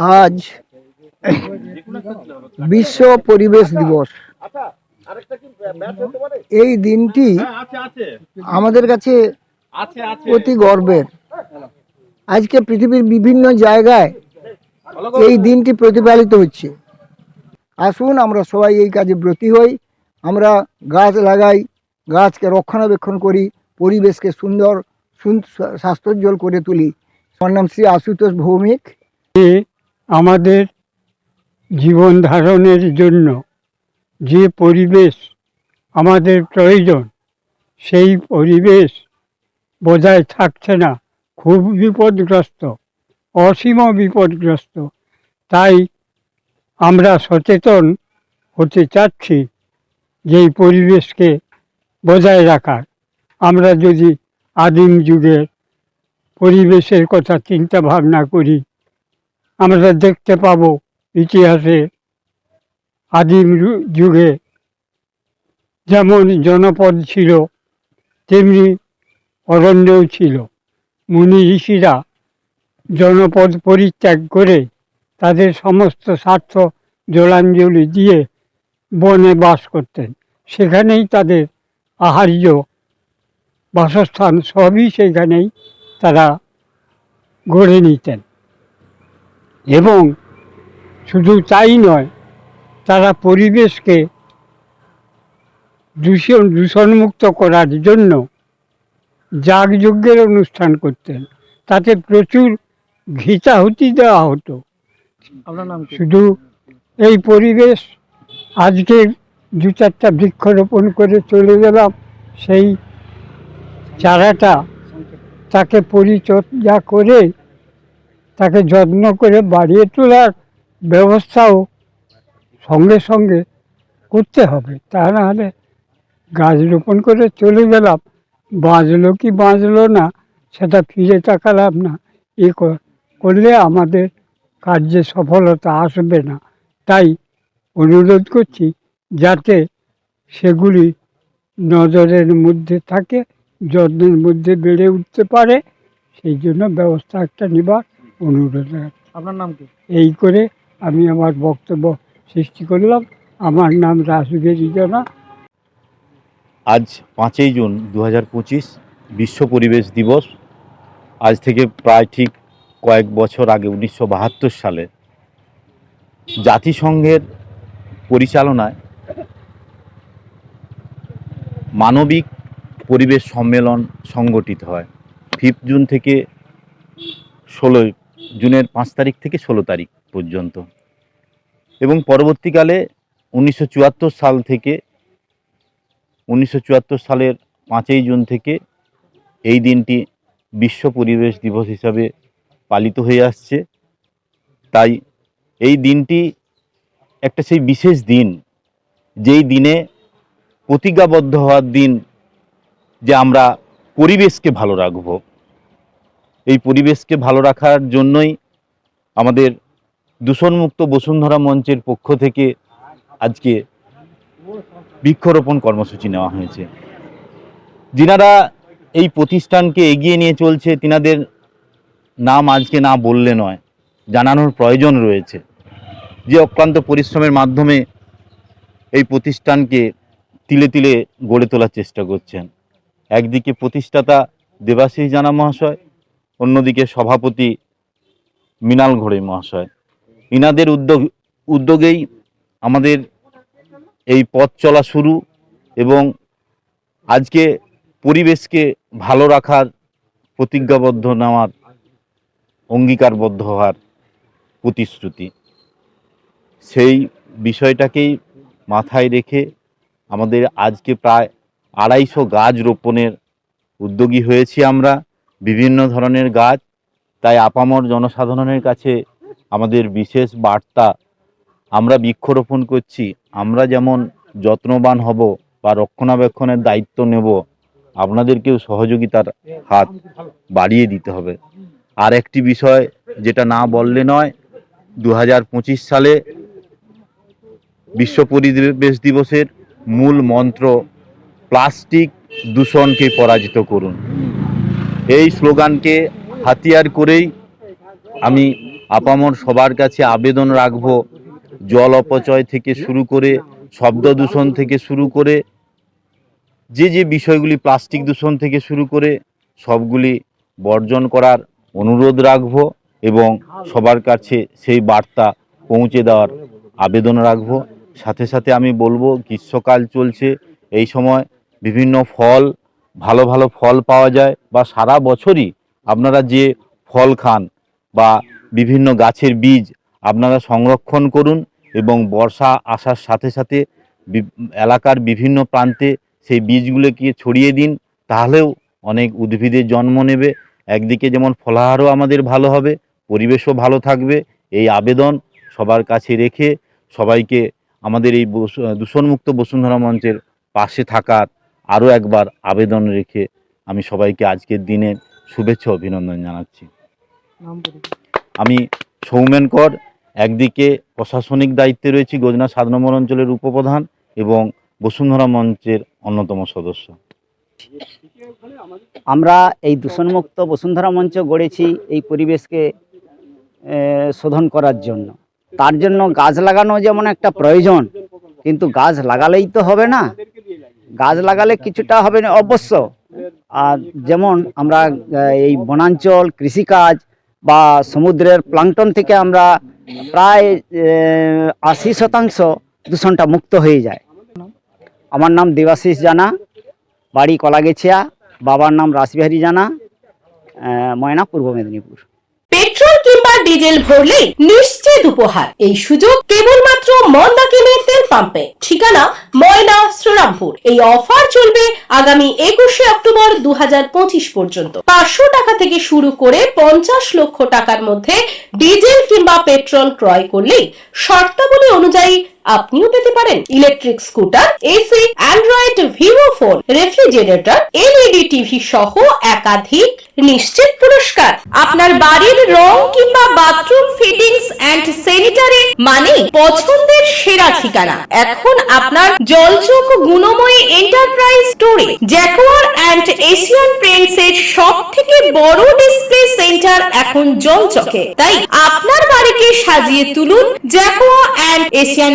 আজ বিশ্ব পরিবেশ দিবস। এই দিনটি আমাদের কাছে অতি গর্বের। আজকে পৃথিবীর বিভিন্ন জায়গায় এই দিনটি প্রতিপালিত হচ্ছে। আসুন আমরা সবাই এই কাজে ব্রতী হই। আমরা গাছ লাগাই, গাছকে রক্ষণাবেক্ষণ করি, পরিবেশকে সুন্দর, সুন- স্বাস্থ্যোজ্জ্বল করে তুলি। আমার নাম শ্রী আশুতোষ ভৌমিক। আমাদের জীবন ধারণের জন্য যে পরিবেশ আমাদের প্রয়োজন, সেই পরিবেশ বজায় থাকছে না। খুব বিপদগ্রস্ত, অসীম বিপদগ্রস্ত। তাই আমরা সচেতন হতে চাচ্ছি যে পরিবেশকে বজায় রাখার। আমরা যদি আদিম যুগের পরিবেশের কথা চিন্তা ভাবনা করি আমরা দেখতে পাব ইতিহাসে, আদিম যুগে, যেমন জনপদ ছিল, তেমনি অরণ্যও ছিল। মুনি ঋষিরা জনপদ পরিত্যাগ করে তাদের সমস্ত স্বার্থ জলাঞ্জলি দিয়ে বনে বাস করতেন। সেখানেই তাদের আহার্য বাসস্থান সবই সেখানেই তারা গড়ে নিতেন। এবং শুধু তাই নয় তারা পরিবেশকে দূষণ দূষণমুক্ত করার জন্য যাগযজ্ঞের অনুষ্ঠান করতেন। তাতে প্রচুর ঘিচাহুতি দেওয়া হতো। শুধু এই পরিবেশ আজকে দু চারটা বৃক্ষরোপণ করে চলে গেলাম সেই চারাটা তাকে পরিচর্যা করে তাকে যত্ন করে বাড়িয়ে তোলার ব্যবস্থাও সঙ্গে সঙ্গে করতে হবে। তা নাহলে গাছ রোপণ করে চলে গেলাম, বাঁচলো কি বাঁচলো না, সেটা ফিরে তাকালাম না। এ করলে আমাদের কার্যে সফলতা আসবে না। তাই অনুরোধ করছি যাতে সেগুলি নজরের মধ্যে থাকে, যত্নের মধ্যে বেড়ে উঠতে পারে, সেই জন্য ব্যবস্থা একটা নেবার অনুরোধ। আপনার নাম কি? এই করে আমি আমার বক্তব্য সৃষ্টি করলাম। আমার নাম রাসুগেরি জানা আজ পাঁচই জুন দু পঁচিশ বিশ্ব পরিবেশ দিবস। আজ থেকে প্রায় ঠিক কয়েক বছর আগে উনিশশো বাহাত্তর সালে জাতিসংঘের পরিচালনায় মানবিক পরিবেশ সম্মেলন সংগঠিত হয়। ফিফথ জুন থেকে ষোলো জুনের পাঁচ তারিখ থেকে ষোলো তারিখ পর্যন্ত। এবং পরবর্তীকালে উনিশশো চুয়াত্তর সাল থেকে, উনিশশো চুয়াত্তর সালের পাঁচই জুন থেকে এই দিনটি বিশ্ব পরিবেশ দিবস হিসাবে পালিত হয়ে আসছে। তাই এই দিনটি একটা সেই বিশেষ দিন, যেই দিনে প্রতিজ্ঞাবদ্ধ হওয়ার দিন যে আমরা পরিবেশকে ভালো রাখব। এই পরিবেশকে ভালো রাখার জন্যই আমাদের দূষণমুক্ত বসুন্ধরা মঞ্চের পক্ষ থেকে আজকে বৃক্ষরোপণ কর্মসূচি নেওয়া হয়েছে। যিনারা এই প্রতিষ্ঠানকে এগিয়ে নিয়ে চলছে, তিনাদের নাম আজকে না বললে নয়, জানানোর প্রয়োজন রয়েছে। যে অক্লান্ত পরিশ্রমের মাধ্যমে এই প্রতিষ্ঠানকে তিলে তিলে গড়ে তোলার চেষ্টা করছেন। একদিকে প্রতিষ্ঠাতা দেবাশিস জানা মহাশয় অন্যদিকে সভাপতি মৃণাল ঘোড়ে, মহাশয়। ইনাদের উদ্যোগ উদ্যোগেই আমাদের এই পথ চলা শুরু এবং আজকে পরিবেশকে ভালো রাখার, প্রতিজ্ঞাবদ্ধ নেওয়ার, অঙ্গীকারবদ্ধ হওয়ার প্রতিশ্রুতি। সেই বিষয়টাকেই মাথায় রেখে আমাদের আজকে প্রায় আড়াইশো গাছ রোপণের উদ্যোগী হয়েছি আমরা। বিভিন্ন ধরনের গাছ, তাই আপামর জনসাধারণের কাছে আমাদের বিশেষ বার্তা, আমরা বৃক্ষরোপণ করছি, আমরা যেমন যত্নবান হব বা রক্ষণাবেক্ষণের দায়িত্ব নেব, আপনাদেরকেও সহযোগিতার হাত বাড়িয়ে দিতে হবে। আর একটি বিষয় যেটা না বললে নয় দু সালে বিশ্ব পরিবেশ দিবসের মূল মন্ত্র, প্লাস্টিক দূষণকে পরাজিত করুন। এই স্লোগানকে হাতিয়ার করেই আমি আপামর সবার কাছে আবেদন রাখব। জল অপচয় থেকে শুরু করে, শব্দ দূষণ থেকে শুরু করে, যে যে বিষয়গুলি প্লাস্টিক দূষণ থেকে শুরু করে, সবগুলি বর্জন করার অনুরোধ রাখব এবং সবার কাছে সেই বার্তা পৌঁছে দেওয়ার আবেদন রাখব। সাথে সাথে আমি বলব, গ্রীষ্মকাল চলছে, এই সময় বিভিন্ন ফল ভালো ভালো ফল পাওয়া যায় বা সারা বছরই আপনারা যে ফল খান বা বিভিন্ন গাছের বীজ আপনারা সংরক্ষণ করুন এবং বর্ষা আসার সাথে সাথে এলাকার বিভিন্ন প্রান্তে সেই বীজগুলোকে ছড়িয়ে দিন, তাহলেও অনেক উদ্ভিদের জন্ম নেবে। একদিকে যেমন ফলাহারও আমাদের ভালো হবে, পরিবেশও ভালো থাকবে, এই আবেদন সবার কাছে রেখে সবাইকে আমাদের এই দূষণমুক্ত বসুন্ধরা মঞ্চের পাশে থাকার আরও একবার আবেদন রেখে আমি সবাইকে আজকের দিনে শুভেচ্ছা অভিনন্দন জানাচ্ছি। আমি সৌমেন কর, একদিকে প্রশাসনিক দায়িত্বে রয়েছি গোজনা সাত নম্বর অঞ্চলের উপপ্রধান এবং বসুন্ধরা মঞ্চের অন্যতম সদস্য। আমরা এই দূষণমুক্ত বসুন্ধরা মঞ্চ গড়েছি এই পরিবেশকে শোধন করার জন্য। তার জন্য গাছ লাগানো যেমন একটা প্রয়োজন, কিন্তু গাছ লাগালেই তো হবে না। গাছ লাগালে কিছুটা হবে না, অবশ্য। আর যেমন আমরা এই বনাঞ্চল, কৃষিকাজ বা সমুদ্রের প্লাংটন থেকে আমরা প্রায় আশি শতাংশ দূষণটা মুক্ত হয়ে যায়। আমার নাম দেবাশিস জানা, বাড়ি কলাগেছিয়া, বাবার নাম রাসবিহারী জানা ময়না, পূর্ব মেদিনীপুর। পেট্রোল ডিজেল ভরলেই নিশ্চিত উপহার। এই সুযোগ কেবলমাত্র মন্দাকিনীর তেল পাম্পে। ঠিকানা ময়না, শ্রীরামপুর। এই অফার চলবে আগামী একুশে অক্টোবর দু হাজার পঁচিশ পর্যন্ত। পাঁচশো টাকা থেকে শুরু করে পঞ্চাশ লক্ষ টাকার মধ্যে ডিজেল কিংবা পেট্রোল ক্রয় করলেই শর্তাবলী অনুযায়ী আপনিও পেতে পারেন electric scooter AC android Vivo phone refrigerator LED TV সহ একাধিক নিশ্চিত পুরস্কার। আপনার বাড়ির রং কিংবা বাথরুম ফিটিংস এন্ড স্যানিটারি মানে পছন্দের সেরা ঠিকানা। এখন আপনার জলচোখ গুণময়ী এন্টারপ্রাইজ স্টোরে জ্যাকোয়ার অ্যান্ড এশিয়ান পেন্টস এর সব থেকে বড় ডিসপ্লে সেন্টার এখন জলচকে। তাই আপনার বাড়িকে সাজিয়ে তুলুন Jaquar and Asian